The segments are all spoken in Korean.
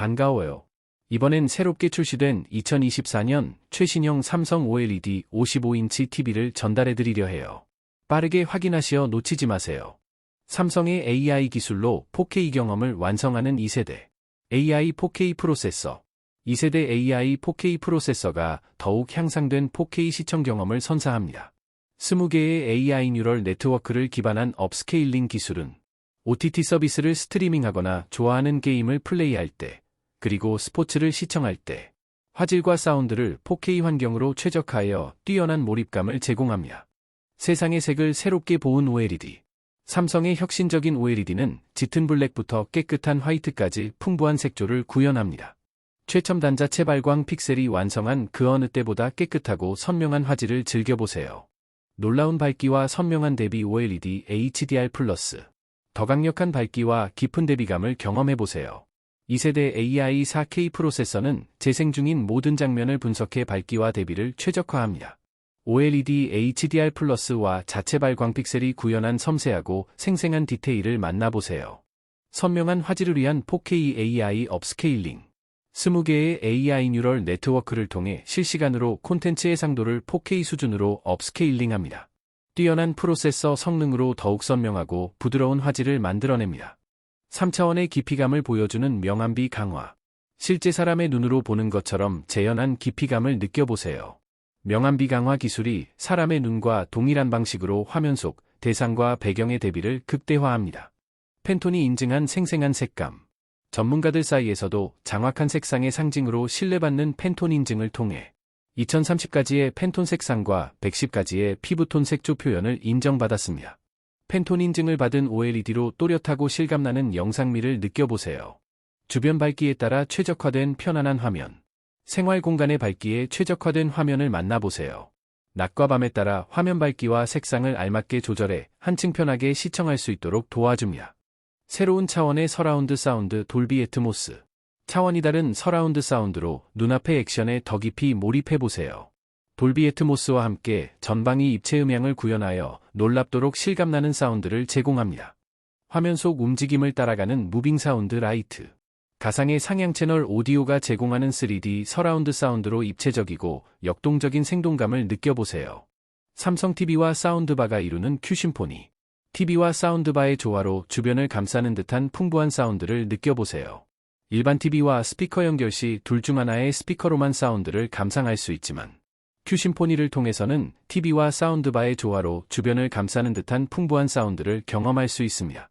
반가워요. 이번엔 새롭게 출시된 2024년 최신형 삼성 OLED 55인치 TV를 전달해 드리려 해요. 빠르게 확인하시어 놓치지 마세요. 삼성의 AI 기술로 4K 경험을 완성하는 2세대 AI 4K 프로세서 2세대 AI 4K 프로세서가 더욱 향상된 4K 시청 경험을 선사합니다. 20개의 AI 뉴럴 네트워크를 기반한 업스케일링 기술은 OTT 서비스를 스트리밍하거나 좋아하는 게임을 플레이할 때, 그리고 스포츠를 시청할 때, 화질과 사운드를 4K 환경으로 최적화하여 뛰어난 몰입감을 제공합니다. 세상의 색을 새롭게 보은 OLED. 삼성의 혁신적인 OLED는 짙은 블랙부터 깨끗한 화이트까지 풍부한 색조를 구현합니다. 최첨 단자 채발광 픽셀이 완성한 그 어느 때보다 깨끗하고 선명한 화질을 즐겨보세요. 놀라운 밝기와 선명한 대비 OLED HDR+, 더 강력한 밝기와 깊은 대비감을 경험해보세요. 2세대 AI 4K 프로세서는 재생 중인 모든 장면을 분석해 밝기와 대비를 최적화합니다. OLED HDR+와 자체 발광 픽셀이 구현한 섬세하고 생생한 디테일을 만나보세요. 선명한 화질을 위한 4K AI 업스케일링 20개의 AI 뉴럴 네트워크를 통해 실시간으로 콘텐츠 해상도를 4K 수준으로 업스케일링합니다. 뛰어난 프로세서 성능으로 더욱 선명하고 부드러운 화질을 만들어냅니다. 3차원의 깊이감을 보여주는 명암비 강화. 실제 사람의 눈으로 보는 것처럼 재현한 깊이감을 느껴보세요. 명암비 강화 기술이 사람의 눈과 동일한 방식으로 화면 속 대상과 배경의 대비를 극대화합니다. 팬톤이 인증한 생생한 색감. 전문가들 사이에서도 장확한 색상의 상징으로 신뢰받는 팬톤 인증을 통해 2030가지의 팬톤 색상과 110가지의 피부톤 색조 표현을 인정받았습니다. 팬톤 인증을 받은 OLED로 또렷하고 실감나는 영상미를 느껴보세요. 주변 밝기에 따라 최적화된 편안한 화면. 생활 공간의 밝기에 최적화된 화면을 만나보세요. 낮과 밤에 따라 화면 밝기와 색상을 알맞게 조절해 한층 편하게 시청할 수 있도록 도와줍니다. 새로운 차원의 서라운드 사운드 돌비 애트모스. 차원이 다른 서라운드 사운드로 눈앞의 액션에 더 깊이 몰입해보세요. 돌비 애트모스와 함께 전방위 입체 음향을 구현하여 놀랍도록 실감나는 사운드를 제공합니다. 화면 속 움직임을 따라가는 무빙 사운드 라이트. 가상의 상향 채널 오디오가 제공하는 3D 서라운드 사운드로 입체적이고 역동적인 생동감을 느껴보세요. 삼성 TV와 사운드바가 이루는 큐심포니. TV와 사운드바의 조화로 주변을 감싸는 듯한 풍부한 사운드를 느껴보세요. 일반 TV와 스피커 연결 시 둘 중 하나의 스피커로만 사운드를 감상할 수 있지만 큐 심포니를 통해서는 TV와 사운드바의 조화로 주변을 감싸는 듯한 풍부한 사운드를 경험할 수 있습니다.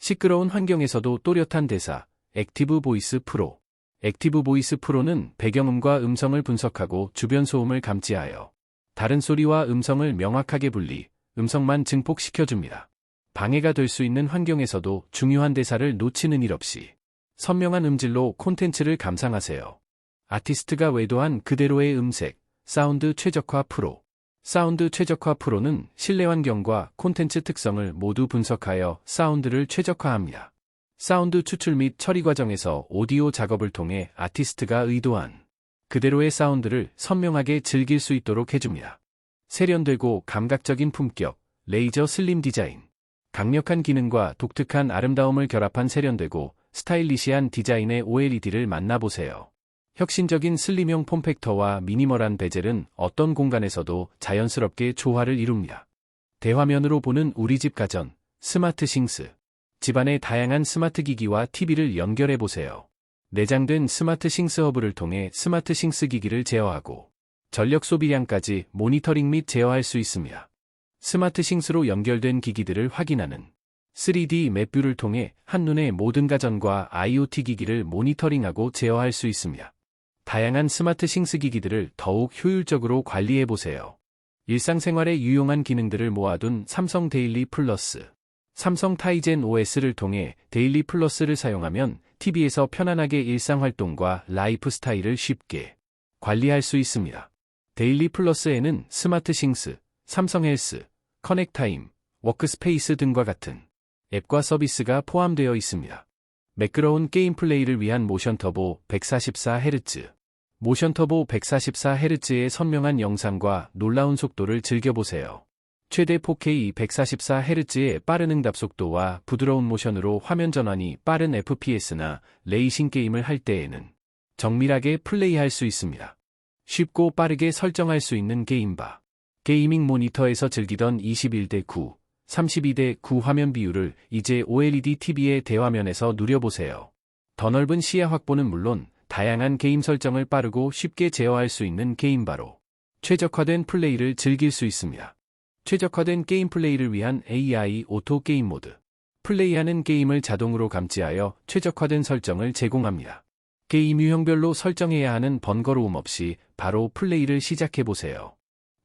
시끄러운 환경에서도 또렷한 대사, 액티브 보이스 프로. 액티브 보이스 프로는 배경음과 음성을 분석하고 주변 소음을 감지하여 다른 소리와 음성을 명확하게 분리, 음성만 증폭시켜줍니다. 방해가 될 수 있는 환경에서도 중요한 대사를 놓치는 일 없이 선명한 음질로 콘텐츠를 감상하세요. 아티스트가 외도한 그대로의 음색, 사운드 최적화 프로. 사운드 최적화 프로는 실내 환경과 콘텐츠 특성을 모두 분석하여 사운드를 최적화합니다. 사운드 추출 및 처리 과정에서 오디오 작업을 통해 아티스트가 의도한 그대로의 사운드를 선명하게 즐길 수 있도록 해줍니다. 세련되고 감각적인 품격, 레이저 슬림 디자인. 강력한 기능과 독특한 아름다움을 결합한 세련되고 스타일리시한 디자인의 OLED를 만나보세요. 혁신적인 슬림형 폼팩터와 미니멀한 베젤은 어떤 공간에서도 자연스럽게 조화를 이룹니다. 대화면으로 보는 우리 집 가전, 스마트 싱스. 집안의 다양한 스마트 기기와 TV를 연결해 보세요. 내장된 스마트 싱스 허브를 통해 스마트 싱스 기기를 제어하고 전력 소비량까지 모니터링 및 제어할 수 있습니다. 스마트 싱스로 연결된 기기들을 확인하는 3D 맵뷰를 통해 한눈에 모든 가전과 IoT 기기를 모니터링하고 제어할 수 있습니다. 다양한 스마트 싱스 기기들을 더욱 효율적으로 관리해 보세요. 일상생활에 유용한 기능들을 모아둔 삼성 데일리 플러스. 삼성 타이젠 OS를 통해 데일리 플러스를 사용하면 TV에서 편안하게 일상활동과 라이프 스타일을 쉽게 관리할 수 있습니다. 데일리 플러스에는 스마트 싱스, 삼성 헬스, 커넥타임, 워크스페이스 등과 같은 앱과 서비스가 포함되어 있습니다. 매끄러운 게임 플레이를 위한 모션 터보 144Hz. 모션 터보 144Hz의 선명한 영상과 놀라운 속도를 즐겨보세요. 최대 4K 144Hz의 빠른 응답 속도와 부드러운 모션으로 화면 전환이 빠른 FPS나 레이싱 게임을 할 때에는 정밀하게 플레이할 수 있습니다. 쉽고 빠르게 설정할 수 있는 게임바. 게이밍 모니터에서 즐기던 21대 9, 32대 9 화면 비율을 이제 OLED TV의 대화면에서 누려보세요. 더 넓은 시야 확보는 물론 다양한 게임 설정을 빠르고 쉽게 제어할 수 있는 게임 바로 최적화된 플레이를 즐길 수 있습니다. 최적화된 게임 플레이를 위한 AI 오토 게임 모드. 플레이하는 게임을 자동으로 감지하여 최적화된 설정을 제공합니다. 게임 유형별로 설정해야 하는 번거로움 없이 바로 플레이를 시작해보세요.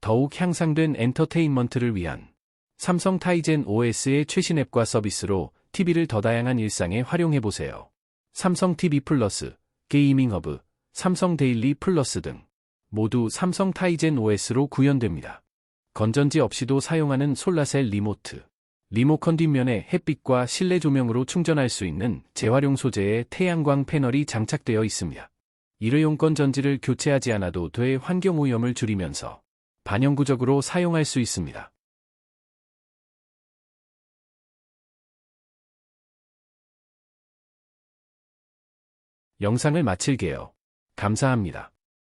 더욱 향상된 엔터테인먼트를 위한 삼성 타이젠 OS의 최신 앱과 서비스로 TV를 더 다양한 일상에 활용해보세요. 삼성 TV 플러스, 게이밍 허브, 삼성 데일리 플러스 등 모두 삼성 타이젠 OS로 구현됩니다. 건전지 없이도 사용하는 솔라셀 리모트. 리모컨 뒷면에 햇빛과 실내 조명으로 충전할 수 있는 재활용 소재의 태양광 패널이 장착되어 있습니다. 일회용 건전지를 교체하지 않아도 돼 환경 오염을 줄이면서 반영구적으로 사용할 수 있습니다. 영상을 마칠게요. 감사합니다.